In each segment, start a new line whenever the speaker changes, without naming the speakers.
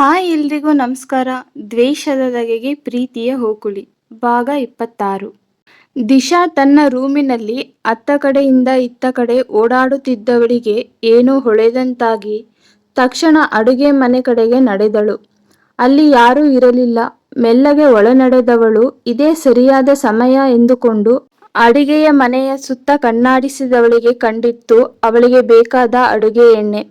Hi ಎಲ್ರಿಗೂ ನಮಸ್ಕಾರ. ದ್ವೇಷದ ಬಗೆಗೆ ಪ್ರೀತಿಯ ಹೋಕುಳಿ. ಭಾಗ ಇಪ್ಪತ್ತಾರು. ದಿಶಾ ತನ್ನ ರೂಮಿನಲ್ಲಿ ಅತ್ತ ಕಡೆಯಿಂದ ಇತ್ತ ಕಡೆ ಓಡಾಡುತ್ತಿದ್ದವಳಿಗೆ ಏನೋ ಹೊಳೆದಂತಾಗಿ ತಕ್ಷಣ ಅಡುಗೆ ಮನೆ ಕಡೆಗೆ ನಡೆದಳು. ಅಲ್ಲಿ ಯಾರೂ ಇರಲಿಲ್ಲ. ಮೆಲ್ಲಗೆ ಒಳನಡೆದವಳು ಇದೇ ಸರಿಯಾದ ಸಮಯ ಎಂದುಕೊಂಡು ಅಡುಗೆಯ ಮನೆಯ ಸುತ್ತ ಕಣ್ಣಾಡಿಸಿದವಳಿಗೆ ಕಂಡಿತ್ತು ಅವಳಿಗೆ ಬೇಕಾದ ಅಡುಗೆ ಎಣ್ಣೆ.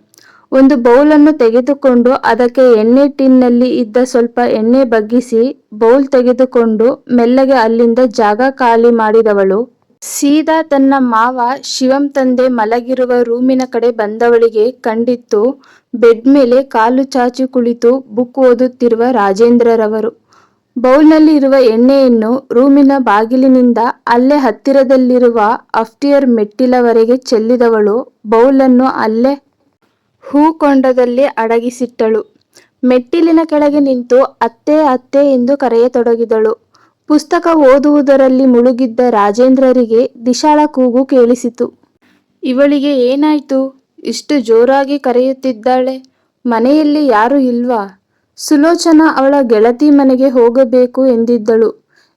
ಒಂದು ಬೌಲನ್ನು ತೆಗೆದುಕೊಂಡು ಅದಕ್ಕೆ ಎಣ್ಣೆ ಟಿನ್ನಲ್ಲಿ ಇದ್ದ ಸ್ವಲ್ಪ ಎಣ್ಣೆ ಬಗ್ಗಿಸಿ ಬೌಲ್ ತೆಗೆದುಕೊಂಡು ಮೆಲ್ಲಗೆ ಅಲ್ಲಿಂದ ಜಾಗ ಖಾಲಿ ಮಾಡಿದವಳು. ಸೀದಾ ತನ್ನ ಮಾವ ಶಿವಂ ತಂದೆ ಮಲಗಿರುವ ರೂಮಿನ ಕಡೆ ಬಂದವಳಿಗೆ ಕಂಡಿತ್ತು. ಬೆಡ್ ಮೇಲೆ ಕಾಲು ಚಾಚಿ ಕುಳಿತು ಬುಕ್ ಓದುತ್ತಿರುವ ರಾಜೇಂದ್ರರವರು. ಬೌಲ್ನಲ್ಲಿ ಇರುವ ಎಣ್ಣೆಯನ್ನು ರೂಮಿನ ಬಾಗಿಲಿನಿಂದ ಅಲ್ಲೇ ಹತ್ತಿರದಲ್ಲಿರುವ ಅಫ್ಟಿಯರ್ ಮೆಟ್ಟಿಲವರೆಗೆ ಚೆಲ್ಲಿದವಳು. ಬೌಲನ್ನು ಅಲ್ಲೇ ಹೂಕೊಂಡದಲ್ಲಿ ಅಡಗಿಸಿಟ್ಟಳು ಮೆಟ್ಟಿಲಿನ ಕೆಳಗೆ ನಿಂತು ಅತ್ತೆ ಅತ್ತೆ ಎಂದು ಕರೆಯತೊಡಗಿದಳು. ಪುಸ್ತಕ ಓದುವುದರಲ್ಲಿ ಮುಳುಗಿದ್ದ ರಾಜೇಂದ್ರರಿಗೆ ದಿಶಾಳ ಕೂಗು ಕೇಳಿಸಿತು. ಇವಳಿಗೆ ಏನಾಯ್ತು? ಇಷ್ಟು ಜೋರಾಗಿ ಕರೆಯುತ್ತಿದ್ದಾಳೆ? ಮನೆಯಲ್ಲಿ ಯಾರು ಇಲ್ವಾ? ಸುಲೋಚನ ಅವಳ ಗೆಳತಿ ಮನೆಗೆ ಹೋಗಬೇಕು ಎಂದಿದ್ದಳು.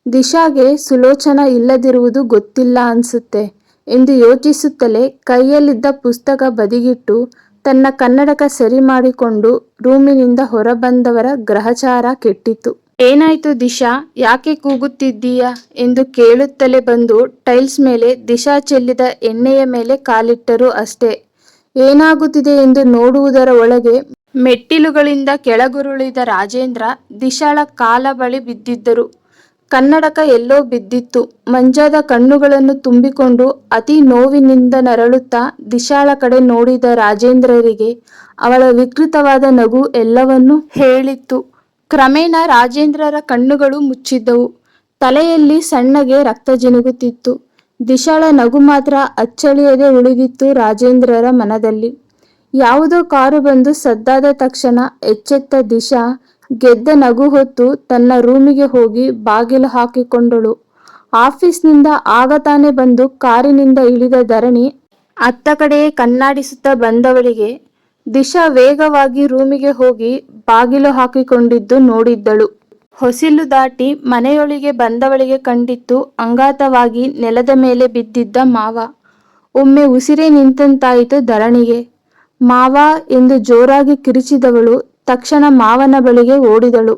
ದಿಶಾಗೆ ಸುಲೋಚನ ಇಲ್ಲದಿರುವುದು ಗೊತ್ತಿಲ್ಲ ಅನ್ಸುತ್ತೆ ಎಂದು ಯೋಚಿಸುತ್ತಲೇ ಕೈಯಲ್ಲಿದ್ದ ಪುಸ್ತಕ ಬದಿಗಿಟ್ಟು ತನ್ನ ಕನ್ನಡಕ ಸರಿ ಮಾಡಿಕೊಂಡು ರೂಮಿನಿಂದ ಹೊರಬಂದವರ ಗ್ರಹಚಾರ ಕೆಟ್ಟಿತು. ಏನಾಯ್ತು ದಿಶಾ? ಯಾಕೆ ಕೂಗುತ್ತಿದ್ದೀಯಾ? ಎಂದು ಕೇಳುತ್ತಲೇ ಬಂದು ಟೈಲ್ಸ್ ಮೇಲೆ ದಿಶಾ ಚೆಲ್ಲಿದ ಎಣ್ಣೆಯ ಮೇಲೆ ಕಾಲಿಟ್ಟರು ಅಷ್ಟೇ. ಏನಾಗುತ್ತಿದೆ ಎಂದು ನೋಡುವುದರ ಒಳಗೆ ಮೆಟ್ಟಿಲುಗಳಿಂದ ಕೆಳಗುರುಳಿದ ರಾಜೇಂದ್ರ ದಿಶಾಳ ಕಾಲ ಬಳಿ ಬಿದ್ದಿದ್ದರು. ಕನ್ನಡಕ ಎಲ್ಲೋ ಬಿದ್ದಿತ್ತು. ಮಂಜಾದ ಕಣ್ಣುಗಳನ್ನು ತುಂಬಿಕೊಂಡು ಅತಿ ನೋವಿನಿಂದ ನರಳುತ್ತಾ ದಿಶಾಳ ಕಡೆ ನೋಡಿದ ರಾಜೇಂದ್ರರಿಗೆ ಅವಳ ವಿಕೃತವಾದ ನಗು ಎಲ್ಲವನ್ನೂ ಹೇಳಿತ್ತು. ಕ್ರಮೇಣ ರಾಜೇಂದ್ರರ ಕಣ್ಣುಗಳು ಮುಚ್ಚಿದ್ದವು. ತಲೆಯಲ್ಲಿ ಸಣ್ಣಗೆ ರಕ್ತ ಜಿನುಗುತ್ತಿತ್ತು. ದಿಶಾಳ ನಗು ಮಾತ್ರ ಅಚ್ಚಳಿಯದೆ ಉಳಿದಿತ್ತು ರಾಜೇಂದ್ರರ ಮನದಲ್ಲಿ. ಯಾವುದೋ ಕಾರು ಬಂದು ಸದ್ದಾದ ತಕ್ಷಣ ಎಚ್ಚೆತ್ತ ದಿಶಾ ಗೆದ್ದ ನಗು ಹೊತ್ತು ತನ್ನ ರೂಮಿಗೆ ಹೋಗಿ ಬಾಗಿಲು ಹಾಕಿಕೊಂಡಳು. ಆಫೀಸ್ನಿಂದ ಆಗ ತಾನೇ ಬಂದು ಕಾರಿನಿಂದ ಇಳಿದ ಧರಣಿ ಅತ್ತ ಕಡೆಯೇ ಕಣ್ಣಾಡಿಸುತ್ತಾ ಬಂದವಳಿಗೆ ದಿಶಾ ವೇಗವಾಗಿ ರೂಮಿಗೆ ಹೋಗಿ ಬಾಗಿಲು ಹಾಕಿಕೊಂಡಿದ್ದು ನೋಡಿದ್ದಳು. ಹೊಸಿಲು ದಾಟಿ ಮನೆಯೊಳಗೆ ಬಂದವಳಿಗೆ ಕಂಡಿತ್ತು ಅಂಗಾತವಾಗಿ ನೆಲದ ಮೇಲೆ ಬಿದ್ದಿದ್ದ ಮಾವ. ಒಮ್ಮೆ ಉಸಿರೇ ನಿಂತಂತಾಯಿತು ಧರಣಿಗೆ. ಮಾವ ಎಂದು ಜೋರಾಗಿ ಕಿರಿಚಿದವಳು ತಕ್ಷಣ ಮಾವನ ಬಳಿಗೆ ಓಡಿದಳು.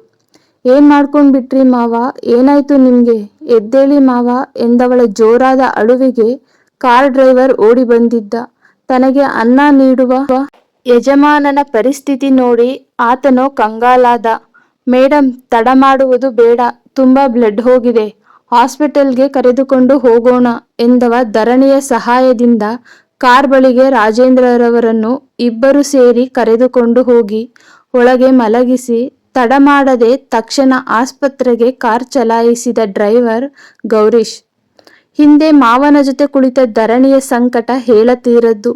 ಏನ್ ಮಾಡ್ಕೊಂಡ್ಬಿಟ್ರಿ ಮಾವ? ಏನಾಯ್ತು ನಿಮ್ಗೆ? ಎದ್ದೇಳಿ ಮಾವ ಎಂದವಳ ಜೋರಾದ ಅಳುವಿಗೆ ಕಾರ್ ಡ್ರೈವರ್ ಓಡಿ ಬಂದಿದ್ದ. ತನಗೆ ಅನ್ನ ನೀಡುವ ಯಜಮಾನನ ಪರಿಸ್ಥಿತಿ ನೋಡಿ ಆತನು ಕಂಗಾಲಾದ. ಮೇಡಮ್ ತಡ ಮಾಡುವುದು ಬೇಡ. ತುಂಬಾ ಬ್ಲಡ್ ಹೋಗಿದೆ. ಹಾಸ್ಪಿಟಲ್ಗೆ ಕರೆದುಕೊಂಡು ಹೋಗೋಣ ಎಂದವ ಧರಣಿಯ ಸಹಾಯದಿಂದ ಕಾರ್ ಬಳಿಗೆ ರಾಜೇಂದ್ರರವರನ್ನು ಇಬ್ಬರು ಸೇರಿ ಕರೆದುಕೊಂಡು ಹೋಗಿ. ಒಳಗೆ ಮಲಗಿಸಿ ತಡ ಮಾಡದೆ ತಕ್ಷಣ ಆಸ್ಪತ್ರೆಗೆ ಕಾರ್ ಚಲಾಯಿಸಿದ ಡ್ರೈವರ್ ಗೌರೀಶ್. ಹಿಂದೆ ಮಾವನ ಜೊತೆ ಕುಳಿತ ಧರಣಿಯ ಸಂಕಟ ಹೇಳತೀರದ್ದು.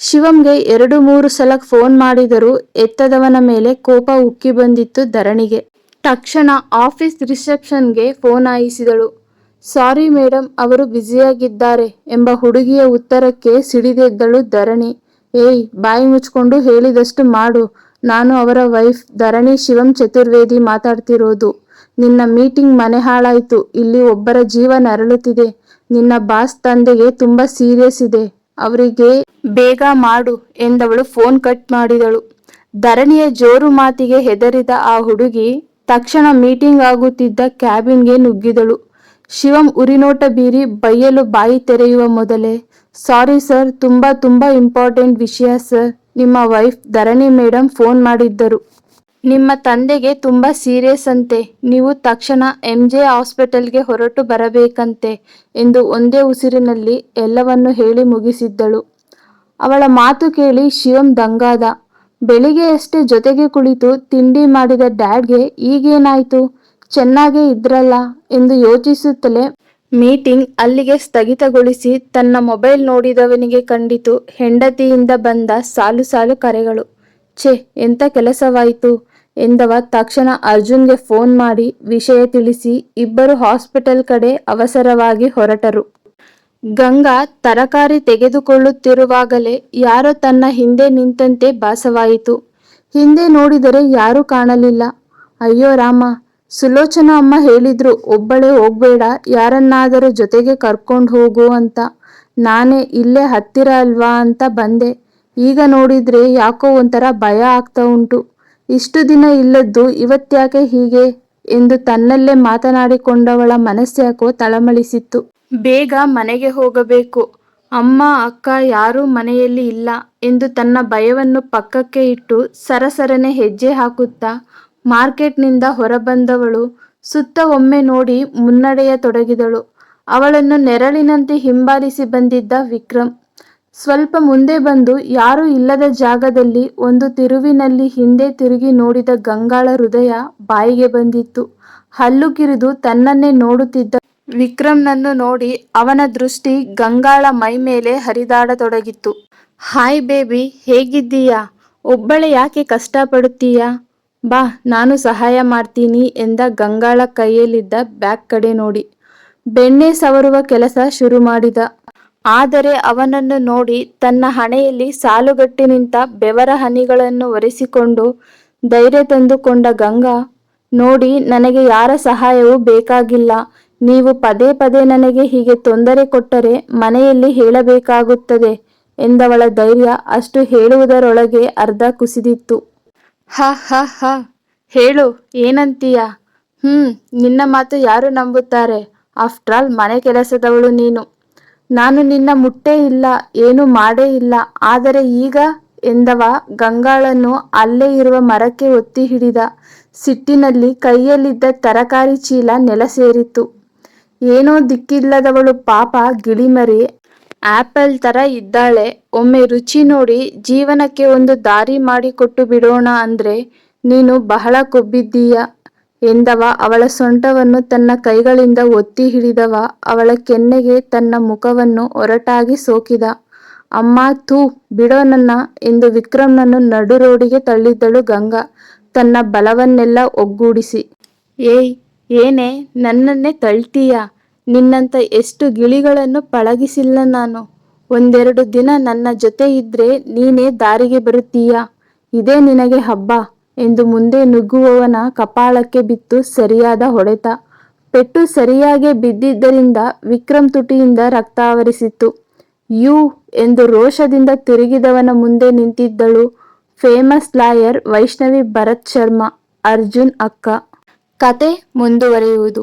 ಶಿವಂಗೆ ಎರಡು ಮೂರು ಸಲ ಫೋನ್ ಮಾಡಿದರೂ ಎತ್ತದವನ ಮೇಲೆ ಕೋಪ ಉಕ್ಕಿ ಬಂದಿತ್ತು ಧರಣಿಗೆ. ತಕ್ಷಣ ಆಫೀಸ್ ರಿಸೆಪ್ಷನ್ಗೆ ಫೋನ್ ಆಯಿಸಿದಳು ಸಾರಿ ಮೇಡಮ್ ಅವರು ಬ್ಯುಸಿಯಾಗಿದ್ದಾರೆ ಎಂಬ ಹುಡುಗಿಯ ಉತ್ತರಕ್ಕೆ ಸಿಡಿದೆದ್ದಳು ಧರಣಿ. ಏಯ್, ಬಾಯಿ ಮುಚ್ಕೊಂಡು ಹೇಳಿದಷ್ಟು ಮಾಡು. ನಾನು ಅವರ ವೈಫ್ ಧರಣಿ ಶಿವಂ ಚತುರ್ವೇದಿ ಮಾತಾಡ್ತಿರೋದು. ನಿನ್ನ ಮೀಟಿಂಗ್ ಮನೆ ಹಾಳಾಯ್ತು. ಇಲ್ಲಿ ಒಬ್ಬರ ಜೀವ ನರಳುತ್ತಿದೆ. ನಿನ್ನ ಬಾಸ್ ತಂದೆಗೆ ತುಂಬಾ ಸೀರಿಯಸ್ ಇದೆ. ಅವರಿಗೆ ಬೇಗ ಮಾಡು ಎಂದವಳು ಫೋನ್ ಕಟ್ ಮಾಡಿದಳು. ಧರಣಿಯ ಜೋರು ಮಾತಿಗೆ ಹೆದರಿದ ಆ ಹುಡುಗಿ ತಕ್ಷಣ ಮೀಟಿಂಗ್ ಆಗುತ್ತಿದ್ದ ಕ್ಯಾಬಿನ್ಗೆ ನುಗ್ಗಿದಳು. ಶಿವಂ ಉರಿನೋಟ ಬೀರಿ ಬೈಯಲು ಬಾಯಿ ತೆರೆಯುವ ಮೊದಲೇ, ಸಾರಿ ಸರ್, ತುಂಬಾ ತುಂಬಾ ಇಂಪಾರ್ಟೆಂಟ್ ವಿಷಯ ಸರ್. ನಿಮ್ಮ ವೈಫ್ ಧರಣಿ ಮೇಡಮ್ ಫೋನ್ ಮಾಡಿದ್ದರು. ನಿಮ್ಮ ತಂದೆಗೆ ತುಂಬ ಸೀರಿಯಸ್ ಅಂತೆ. ನೀವು ತಕ್ಷಣ ಎಂ ಜೆ ಹಾಸ್ಪಿಟಲ್ಗೆ ಹೊರಟು ಬರಬೇಕಂತೆ ಎಂದು ಒಂದೇ ಉಸಿರಿನಲ್ಲಿ ಎಲ್ಲವನ್ನು ಹೇಳಿ ಮುಗಿಸಿದ್ದಳು. ಅವಳ ಮಾತು ಕೇಳಿ ಶಿವಂ ದಂಗಾದ, ಬೆಳಿಗ್ಗೆಯಷ್ಟೇ ಜೊತೆಗೆ ಕುಳಿತು ತಿಂಡಿ ಮಾಡಿದ ಡ್ಯಾಡ್ಗೆ ಈಗೇನಾಯ್ತು? ಚೆನ್ನಾಗೇ ಇದ್ರಲ್ಲ ಎಂದು ಯೋಚಿಸುತ್ತಲೇ ಮೀಟಿಂಗ್ ಅಲ್ಲಿಗೆ ಸ್ಥಗಿತಗೊಳಿಸಿ ತನ್ನ ಮೊಬೈಲ್ ನೋಡಿದವನಿಗೆ ಕಂಡಿತು ಹೆಂಡತಿಯಿಂದ ಬಂದ ಸಾಲು ಸಾಲು ಕರೆಗಳು. ಛೆ ಎಂಥ ಕೆಲಸವಾಯಿತು ಎಂದವ ತಕ್ಷಣ ಅರ್ಜುನ್ಗೆ ಫೋನ್ ಮಾಡಿ ವಿಷಯ ತಿಳಿಸಿ ಇಬ್ಬರು ಹಾಸ್ಪಿಟಲ್ ಕಡೆ ಅವಸರವಾಗಿ ಹೊರಟರು. ಗಂಗಾ ತರಕಾರಿ ತೆಗೆದುಕೊಳ್ಳುತ್ತಿರುವಾಗಲೇ ಯಾರೋ ತನ್ನ ಹಿಂದೆ ನಿಂತಂತೆ ಭಾಸವಾಯಿತು. ಹಿಂದೆ ನೋಡಿದರೆ ಯಾರೂ ಕಾಣಲಿಲ್ಲ. ಅಯ್ಯೋ ರಾಮ ಸುಲೋಚನಾ ಅಮ್ಮ ಹೇಳಿದ್ರು, ಒಬ್ಬಳೇ ಹೋಗ್ಬೇಡ, ಯಾರನ್ನಾದರೂ ಜೊತೆಗೆ ಕರ್ಕೊಂಡು ಹೋಗು ಅಂತ. ನಾನೇ ಇಲ್ಲೇ ಹತ್ತಿರ ಅಲ್ವಾ ಅಂತ ಬಂದೆ. ಈಗ ನೋಡಿದ್ರೆ ಯಾಕೋ ಒಂಥರ ಭಯ ಆಗ್ತಾ ಉಂಟು. ಇಷ್ಟು ದಿನ ಇಲ್ಲದ್ದು ಇವತ್ತ್ಯಾಕೆ ಹೀಗೆ? ಎಂದು ತನ್ನಲ್ಲೇ ಮಾತನಾಡಿಕೊಂಡವಳ ಮನಸ್ಸ್ಯಾಕೋ ತಳಮಳಿಸಿತ್ತು. ಬೇಗ ಮನೆಗೆ ಹೋಗಬೇಕು. ಅಮ್ಮ, ಅಕ್ಕ ಯಾರೂ ಮನೆಯಲ್ಲಿ ಇಲ್ಲ ಎಂದು ತನ್ನ ಭಯವನ್ನು ಪಕ್ಕಕ್ಕೆ ಇಟ್ಟು ಸರಸರನೆ ಹೆಜ್ಜೆ ಹಾಕುತ್ತಾ ಮಾರ್ಕೆಟ್ನಿಂದ ಹೊರಬಂದವಳು. ಸುತ್ತ ಒಮ್ಮೆ ನೋಡಿ ಮುನ್ನಡೆಯ ತೊಡಗಿದಳು. ಅವಳನ್ನು ನೆರಳಿನಂತೆ ಹಿಂಬಾಲಿಸಿ ಬಂದಿದ್ದ ವಿಕ್ರಮ್. ಸ್ವಲ್ಪ ಮುಂದೆ ಬಂದು ಯಾರೂ ಇಲ್ಲದ ಜಾಗದಲ್ಲಿ ಒಂದು ತಿರುವಿನಲ್ಲಿ ಹಿಂದೆ ತಿರುಗಿ ನೋಡಿದ ಗಂಗಾಳ ಹೃದಯ ಬಾಯಿಗೆ ಬಂದಿತ್ತು. ಹಲ್ಲು ಕಿರಿದು ತನ್ನನ್ನೇ ನೋಡುತ್ತಿದ್ದ ವಿಕ್ರಮ್ನನ್ನು ನೋಡಿ ಅವನ ದೃಷ್ಟಿ ಗಂಗಾಳ ಮೈ ಮೇಲೆ ಹರಿದಾಡತೊಡಗಿತ್ತು. ಹಾಯ್ ಬೇಬಿ, ಹೇಗಿದ್ದೀಯಾ? ಒಬ್ಬಳೆ ಯಾಕೆ ಕಷ್ಟಪಡುತ್ತೀಯಾ? ಬಾ, ನಾನು ಸಹಾಯ ಮಾಡ್ತೀನಿ ಎಂದ ಗಂಗಾಳ ಕೈಯಲ್ಲಿದ್ದ ಬ್ಯಾಗ್ ಕಡೆ ನೋಡಿ. ಬೆಣ್ಣೆ ಸವರುವ ಕೆಲಸ ಶುರು ಮಾಡಿದ. ಆದರೆ ಅವನನ್ನು ನೋಡಿ ತನ್ನ ಹಣೆಯಲ್ಲಿ ಸಾಲುಗಟ್ಟಿ ನಿಂತ ಬೆವರ ಹನಿಗಳನ್ನು ಒರೆಸಿಕೊಂಡು ಧೈರ್ಯ ತಂದುಕೊಂಡ ಗಂಗಾ, ನೋಡಿ ನನಗೆ ಯಾರ ಸಹಾಯವೂ ಬೇಕಾಗಿಲ್ಲ. ನೀವು ಪದೇ ಪದೇ ನನಗೆ ಹೀಗೆ ತೊಂದರೆ ಕೊಟ್ಟರೆ ಮನೆಯಲ್ಲಿ ಹೇಳಬೇಕಾಗುತ್ತದೆ ಎಂದವಳ ಧೈರ್ಯ ಅಷ್ಟು ಹೇಳುವುದರೊಳಗೆ ಅರ್ಧ ಕುಸಿದಿತ್ತು. ಹ ಹ ಹ. ಹೇಳು, ಏನಂತೀಯ? ಹ್ಮ್, ನಿನ್ನ ಮಾತು ಯಾರು ನಂಬುತ್ತಾರೆ? ಆಫ್ಟ್ರಾಲ್ ಮನೆ ಕೆಲಸದವಳು ನೀನು. ನಾನು ನಿನ್ನ ಮುಟ್ಟೇ ಇಲ್ಲ, ಏನು ಮಾಡೇ ಇಲ್ಲ. ಆದರೆ ಈಗ ಎಂದವ, ಗಂಗಾಳನ್ನು ಅಲ್ಲೇ ಇರುವ ಮರಕ್ಕೆ ಒತ್ತಿ ಹಿಡಿದ. ಸಿಟ್ಟಿನಲ್ಲಿ ಕೈಯಲ್ಲಿದ್ದ ತರಕಾರಿ ಚೀಲ ನೆಲ ಸೇರಿತ್ತು ಏನೋ ದಿಕ್ಕಿಲ್ಲದವಳು ಪಾಪ ಗಿಳಿಮರಿ ಆಪಲ್ ತರ ಇದ್ದಾಳೆ. ಒಮ್ಮೆ ರುಚಿ ನೋಡಿ, ಜೀವನಕ್ಕೆ ಒಂದು ದಾರಿ ಮಾಡಿಕೊಟ್ಟು ಬಿಡೋಣ ಅಂದ್ರೆ ನೀನು ಬಹಳ ಕೊಬ್ಬಿದ್ದೀಯ ಎಂದವ. ಅವಳ ಸೊಂಟವನ್ನು ತನ್ನ ಕೈಗಳಿಂದ ಒತ್ತಿ ಹಿಡಿದವ. ಅವಳ ಕೆನ್ನೆಗೆ ತನ್ನ ಮುಖವನ್ನು ಒರಟಾಗಿ ಸೋಕಿದ. ಅಮ್ಮ ತೂ ಬಿಡೋ ನನ್ನ ಎಂದು ವಿಕ್ರಮ್ನನ್ನು ನಡು ರೋಡಿಗೆ ತಳ್ಳಿದ್ದಳು ಗಂಗಾ. ತನ್ನ ಬಲವನ್ನೆಲ್ಲ ಒಗ್ಗೂಡಿಸಿ. ಏಯ್, ಏನೇ, ನನ್ನನ್ನೇ ತಳ್ತೀಯಾ? ನಿನ್ನಂತ ಎಷ್ಟು ಗಿಳಿಗಳನ್ನು ಪಳಗಿಸಿಲ್ಲ ನಾನು. ಒಂದೆರಡು ದಿನ ನನ್ನ ಜೊತೆ ಇದ್ರೆ ನೀನೇ ದಾರಿಗೆ ಬರುತ್ತೀಯಾ? ಇದೇ ನಿನಗೆ ಹಬ್ಬ ಎಂದು ಮುಂದೆ ನುಗ್ಗುವವನ ಕಪಾಳಕ್ಕೆ ಬಿತ್ತು ಸರಿಯಾದ ಹೊಡೆತ. ಪೆಟ್ಟು ಸರಿಯಾಗಿ ಬಿದ್ದಿದ್ದರಿಂದ ವಿಕ್ರಮ್ ತುಟಿಯಿಂದ ರಕ್ತ ಆವರಿಸಿತ್ತು. ಯು ಎಂದು ರೋಷದಿಂದ ತಿರುಗಿದವನ ಮುಂದೆ ನಿಂತಿದ್ದಳು ಫೇಮಸ್ ಲಾಯರ್ ವೈಷ್ಣವಿ ಭರತ್ ಶರ್ಮಾ, ಅರ್ಜುನ್ ಅಕ್ಕ. ಕತೆ ಮುಂದುವರಿಯುವುದು.